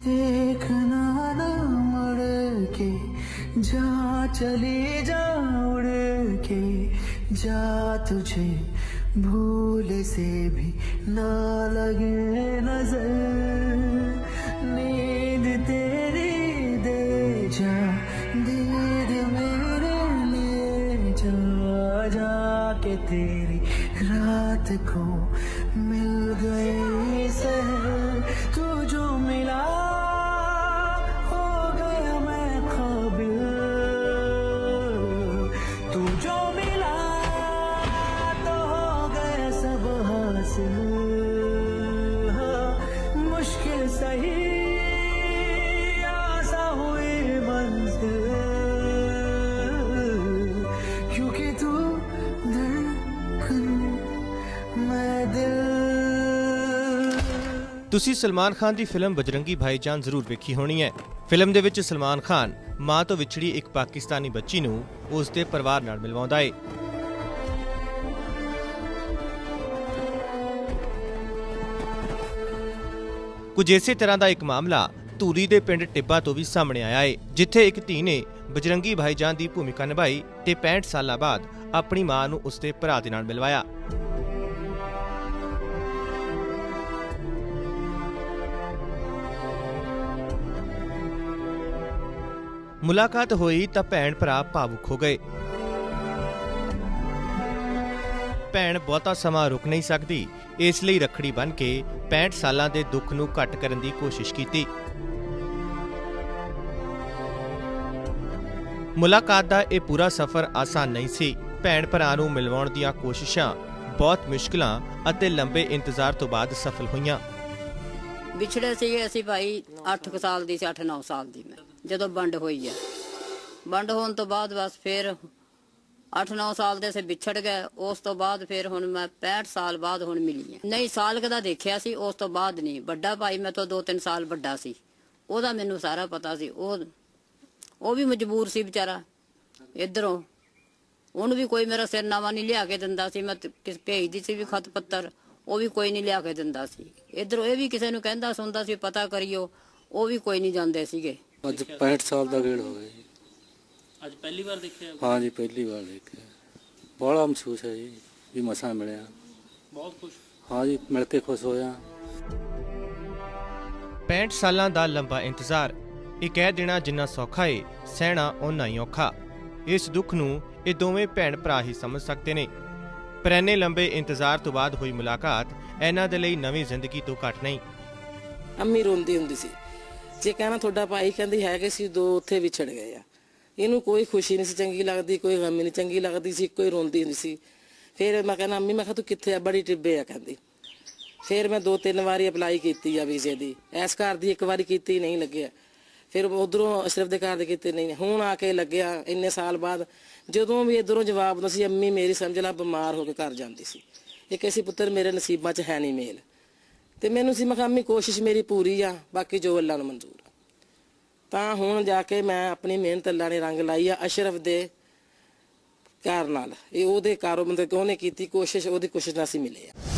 देखना ना मुड़ के, जा चली जा उड़ के, जा तुझे भूल से भी ना लगे नज़र। नींद तेरी दे जा, दीद मेरे लिए जा जा के तेरी रात को मिल ਤੁਸੀਂ ਸਲਮਾਨ ਖਾਨ ਦੀ ਫਿਲਮ ਬਜਰੰਗੀ ਭਾਈਜਾਨ ਜ਼ਰੂਰ ਵੇਖੀ ਹੋਣੀ ਹੈ। ਫਿਲਮ ਦੇ ਵਿੱਚ ਸਲਮਾਨ ਖਾਨ ਮਾਂ ਤੋਂ ਵਿਛੜੀ ਇੱਕ ਪਾਕਿਸਤਾਨੀ ਬੱਚੀ ਨੂੰ ਉਸ ਦੇ ਪਰਿਵਾਰ ਨਾਲ ਮਿਲਵਾਉਂਦਾ ਹੈ ਕੁਝ ਇਸੇ ਤਰ੍ਹਾਂ ਦਾ ਇੱਕ ਮਾਮਲਾ ਧੂਰੀ ਦੇ ਪਿੰਡ ਟਿੱਬਾ ਤੋਂ ਵੀ ਸਾਹਮਣੇ ਆਇਆ ਹੈ ਜਿੱਥੇ ਇੱਕ ਧੀ ਨੇ ਬਜਰੰਗੀ ਭਾਈਜਾਨ ਦੀ ਭੂਮਿਕਾ ਨਿਭਾਈ ਤੇ 65 ਸਾਲਾਂ ਬਾਅਦ ਆਪਣੀ ਮਾਂ ਨੂੰ ਉਸਦੇ ਭਰਾ ਦੇ ਨਾਲ ਮਿਲਵਾਇਆ। ਮੁਲਾਕਾਤ ਹੋਈ ਤਾਂ ਭੈਣ ਭਰਾ ਭਾਵੁਕ ਹੋ ਗਏ। ਭੈਣ ਬਹੁਤਾ ਸਮਾਂ ਰੁਕ ਨਹੀਂ ਸਕਦੀ, ਇਸ ਲਈ ਰਖੜੀ ਬਨ ਕੇ 65 ਸਾਲਾਂ ਦੇ ਦੁੱਖ ਨੂੰ ਘਟ ਕਰਨ ਦੀ ਕੋਸ਼ਿਸ਼ ਕੀਤੀ। ਮੁਲਾਕਾਤ ਦਾ ਇਹ ਪੂਰਾ ਸਫ਼ਰ ਆਸਾਨ ਨਹੀਂ ਸੀ। ਭੈਣ ਭਰਾ ਨੂੰ ਮਿਲਵਾਉਣ ਦੀਆਂ ਕੋਸ਼ਿਸ਼ਾਂ ਬਹੁਤ ਮੁਸ਼ਕਲਾਂ ਅਤੇ ਲੰਬੇ ਇੰਤਜ਼ਾਰ ਤੋਂ ਬਾਅਦ ਸਫਲ ਹੋਈਆਂ। ਵਿਛੜੇ ਸੀਗੇ ਅਸੀਂ ਭਾਈ 8 ਸਾਲ ਦੀ ਸੀ 8-9 ਸਾਲ ਦੀ ਮੈਂ। ਜਦੋਂ ਵੰਡ ਹੋਈ ਆ ਵੰਡ ਹੋਣ ਤੋਂ ਬਾਅਦ ਬਸ ਫਿਰ 8-9 ਸਾਲ ਦੇ ਸੇ ਵਿਛੜ ਗਏ। ਉਸ ਤੋਂ ਬਾਅਦ ਫਿਰ ਹੁਣ ਮੈਂ 65 ਸਾਲ ਬਾਅਦ ਹੁਣ ਮਿਲੀ ਆ ਨਹੀਂ ਸਾਲ ਕਦਾ ਦੇਖਿਆ ਸੀ, ਉਸ ਤੋਂ ਬਾਅਦ ਨਹੀਂ। ਵੱਡਾ ਭਾਈ ਮੈਂ ਤੋਂ 2-3 ਸਾਲ ਵੱਡਾ ਸੀ। ਉਹਦਾ ਮੈਨੂੰ ਸਾਰਾ ਪਤਾ ਸੀ। ਉਹ ਉਹ ਵੀ ਮਜਬੂਰ ਸੀ ਵਿਚਾਰਾ, ਇਧਰੋਂ। ਉਹਨੂੰ ਵੀ ਕੋਈ ਮੇਰਾ ਸਿਰਨਾਮਾ ਨਹੀਂ ਲਿਆ ਕੇ ਦਿੰਦਾ ਸੀ। ਮੈਂ ਕਿਸ ਭੇਜਦੀ ਸੀ ਵੀ ਖਤ ਪੱਤਰ, ਉਹ ਵੀ ਕੋਈ ਨਹੀਂ ਲਿਆ ਕੇ ਦਿੰਦਾ ਸੀ। ਇਧਰੋਂ ਇਹ ਵੀ ਕਿਸੇ ਨੂੰ ਕਹਿੰਦਾ ਸੁਣਦਾ ਸੀ, ਪਤਾ ਕਰਿਓ, ਉਹ ਵੀ ਕੋਈ ਨਹੀਂ ਜਾਂਦੇ ਸੀਗੇ। ਅੱਜ 65 ਸਾਲ ਦਾ ਗੇੜ ਹੋ ਗਿਆ ਜੀ। ਅੱਜ ਪਹਿਲੀ ਵਾਰ ਦੇਖਿਆ? ਹਾਂ ਜੀ ਪਹਿਲੀ ਵਾਰ ਦੇਖਿਆ। ਬੜਾ ਮਹਿਸੂਸ ਹੈ ਜੀ ਵੀ ਮਸਾਂ ਮਿਲਿਆ। ਬਹੁਤ ਖੁਸ਼। ਹਾਂ ਜੀ ਮਿਲ ਕੇ ਖੁਸ਼ ਹੋਇਆ। 65 ਸਾਲਾਂ ਦਾ ਲੰਬਾ ਇੰਤਜ਼ਾਰ ਇਹ ਕਹਿ ਦੇਣਾ ਜਿੰਨਾ ਸੌਖਾ ਏ ਸਹਿਣਾ ਓਨਾ ਹੀ ਔਖਾ। ਇਸ ਦੁੱਖ ਨੂੰ ਇਹ ਦੋਵੇਂ ਭੈਣ ਭਰਾ ਹੀ ਸਮਝ ਸਕਦੇ ਨੇ। ਪਰ ਇੰਨੇ ਲੰਬੇ ਇੰਤਜ਼ਾਰ ਤੋਂ ਬਾਅਦ ਹੋਈ ਮੁਲਾਕਾਤ ਇਹਨਾਂ ਦੇ ਲਈ ਨਵੀਂ ਜ਼ਿੰਦਗੀ ਤੋਂ ਘੱਟ ਨਹੀਂ। ਅੰਮੀ ਰੋਂਦੀ ਹੁੰਦੀ ਸੀ ਜੇ ਕਹਿਣਾ ਤੁਹਾਡਾ ਭਾਈ ਕਹਿੰਦੀ ਹੈ ਕਿ ਸੀ ਦੋ ਉੱਥੇ ਵਿਛੜ ਗਏ ਆ। ਇਹਨੂੰ ਕੋਈ ਖੁਸ਼ੀ ਨਹੀਂ ਸੀ, ਚੰਗੀ ਲੱਗਦੀ, ਕੋਈ ਗਮੀ ਨਹੀਂ, ਚੰਗੀ ਲੱਗਦੀ ਸੀ, ਕੋਈ ਰੋਂਦੀ ਨਹੀਂ ਸੀ। ਫਿਰ ਮੈਂ ਕਹਿੰਦਾ, ਅੰਮੀ, ਮੈਂ ਕਿਹਾ ਤੂੰ ਕਿੱਥੇ ਆ? ਬੜੀ ਟਿੱਬੇ ਆ, ਕਹਿੰਦੀ। ਫਿਰ ਮੈਂ ਦੋ ਤਿੰਨ ਵਾਰੀ ਅਪਲਾਈ ਕੀਤੀ ਆ ਵੀਜ਼ੇ ਦੀ। ਐਸ ਘਰ ਦੀ ਇੱਕ ਵਾਰੀ ਕੀਤੀ ਨਹੀਂ ਲੱਗਿਆ। ਫਿਰ ਉਧਰੋਂ ਅਸ਼ਰਫ ਦੇ ਘਰ ਦੇ ਕੀਤੇ ਨਹੀਂ। ਹੁਣ ਆ ਕੇ ਲੱਗਿਆ, ਇੰਨੇ ਸਾਲ ਬਾਅਦ, ਜਦੋਂ ਵੀ ਇਧਰੋਂ ਜਵਾਬ ਦਿੰਦਾ ਸੀ, ਅੰਮੀ, ਮੇਰੀ ਸਮਝ ਲਾ, ਬਿਮਾਰ ਹੋ ਕੇ ਘਰ ਜਾਂਦੀ ਸੀ। ਇੱਕ ਐਸੀ ਪੁੱਤਰ ਮੇਰੇ ਨਸੀਬਾਂ 'ਚ ਹੈ ਨਹੀਂ ਮੇਲ। ਤੇ ਮੈਨੂੰ ਸੀ, ਮੈਂ ਕੋਸ਼ਿਸ਼ ਮੇਰੀ ਪੂਰੀ ਆ, ਬਾਕੀ ਜੋ ਅੱਲਾ ਨੂੰ ਮਨਜ਼ੂਰ ਆ। ਤਾਂ ਹੁਣ ਜਾ ਕੇ ਮੈਂ ਆਪਣੀ ਮਿਹਨਤ ਅੱਲਾ ਨੇ ਰੰਗ ਲਾਈ ਆ ਅਸ਼ਰਫ ਦੇ ਘਰ ਨਾਲ। ਇਹ ਉਹਦੇ ਕਾਰੋ ਮਤਲਬ ਉਹਨੇ ਕੀਤੀ ਕੋਸ਼ਿਸ਼, ਉਹਦੀ ਕੋਸ਼ਿਸ਼ ਨਾਲ ਅਸੀਂ ਮਿਲੇ ਆ।